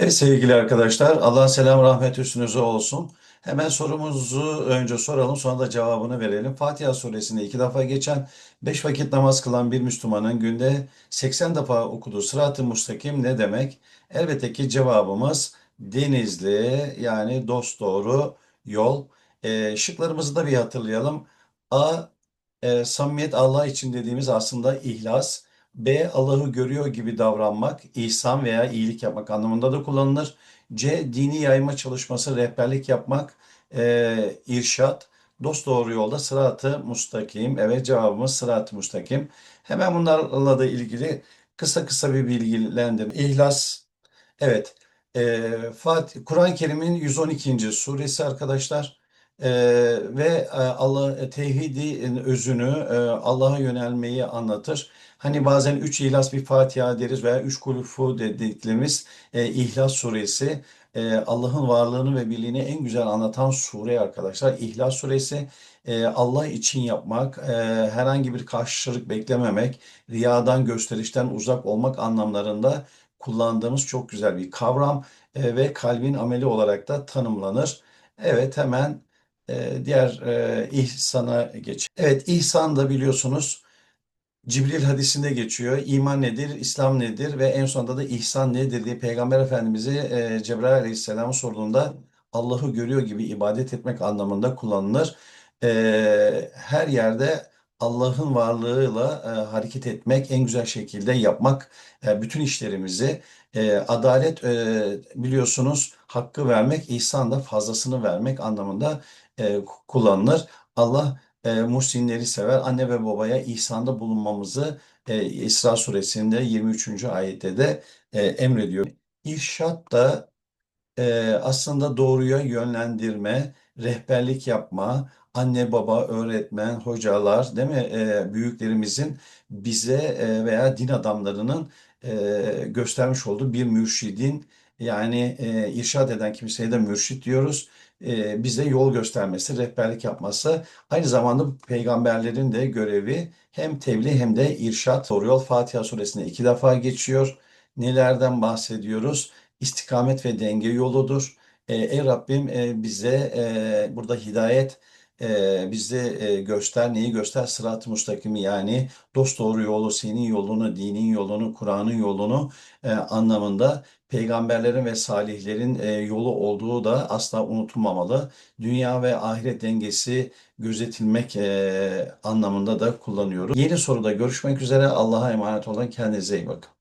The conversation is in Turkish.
Evet sevgili arkadaşlar, Allah selam rahmet üstünüze olsun. Hemen sorumuzu önce soralım, sonra da cevabını verelim. Fatiha suresinde iki defa geçen, beş vakit namaz kılan bir Müslümanın günde 80 defa okuduğu sırat-ı müstakim ne demek? Elbette ki cevabımız denizli yani dosdoğru yol. E, şıklarımızı da bir hatırlayalım. A. E, samimiyet Allah için dediğimiz aslında ihlas. B. Allah'ı görüyor gibi davranmak, ihsan veya iyilik yapmak anlamında da kullanılır. C. Dini yayma çalışması, rehberlik yapmak, e, irşat. Dosdoğru yolda sırat-ı mustakim. Evet cevabımız sırat-ı mustakim. Hemen bunlarla da ilgili kısa kısa bir bilgilendirme. İhlas, evet. E, Kur'an-ı Kerim'in 112. suresi arkadaşlar. E, ve e, Allah tevhidin özünü, e, Allah'a yönelmeyi anlatır. Hani bazen üç İhlas bir Fatiha deriz veya üç Kulüfu dediklerimiz e, İhlas suresi e, Allah'ın varlığını ve birliğini en güzel anlatan sure arkadaşlar. İhlas suresi e, Allah için yapmak, e, herhangi bir karşılık beklememek, riyadan gösterişten uzak olmak anlamlarında kullandığımız çok güzel bir kavram e, ve kalbin ameli olarak da tanımlanır. Evet hemen e, diğer e, ihsana geç. Evet ihsan da biliyorsunuz Cibril hadisinde geçiyor. İman nedir, İslam nedir ve en sonunda da ihsan nedir diye Peygamber Efendimiz'e e, Cebrail Aleyhisselam sorduğunda Allah'ı görüyor gibi ibadet etmek anlamında kullanılır. E, her yerde Allah'ın varlığıyla e, hareket etmek, en güzel şekilde yapmak, e, bütün işlerimizi e, adalet e, biliyorsunuz hakkı vermek, ihsan da fazlasını vermek anlamında e, kullanılır. Allah e, muhsinleri sever. Anne ve babaya ihsanda bulunmamızı e, İsra suresinde 23. ayette de e, emrediyor. İrşad da e, aslında doğruya yönlendirme, rehberlik yapma, anne baba, öğretmen, hocalar, değil mi? E, büyüklerimizin bize e, veya din adamlarının e, göstermiş olduğu bir mürşidin yani e, irşad eden kimseye de mürşit diyoruz. E, bize yol göstermesi, rehberlik yapması. Aynı zamanda peygamberlerin de görevi hem tebliğ hem de irşat. Doğru yol Fatiha suresinde iki defa geçiyor. Nelerden bahsediyoruz? İstikamet ve denge yoludur. E, ey Rabbim e, bize e, burada hidayet e, bize e, göster, neyi göster? Sırat-ı müstakimi yani dosdoğru yolu, senin yolunu, dinin yolunu, Kur'an'ın yolunu e, anlamında peygamberlerin ve salihlerin e, yolu olduğu da asla unutulmamalı. Dünya ve ahiret dengesi gözetilmek e, anlamında da kullanıyoruz. Yeni soruda görüşmek üzere. Allah'a emanet olun. Kendinize iyi bakın.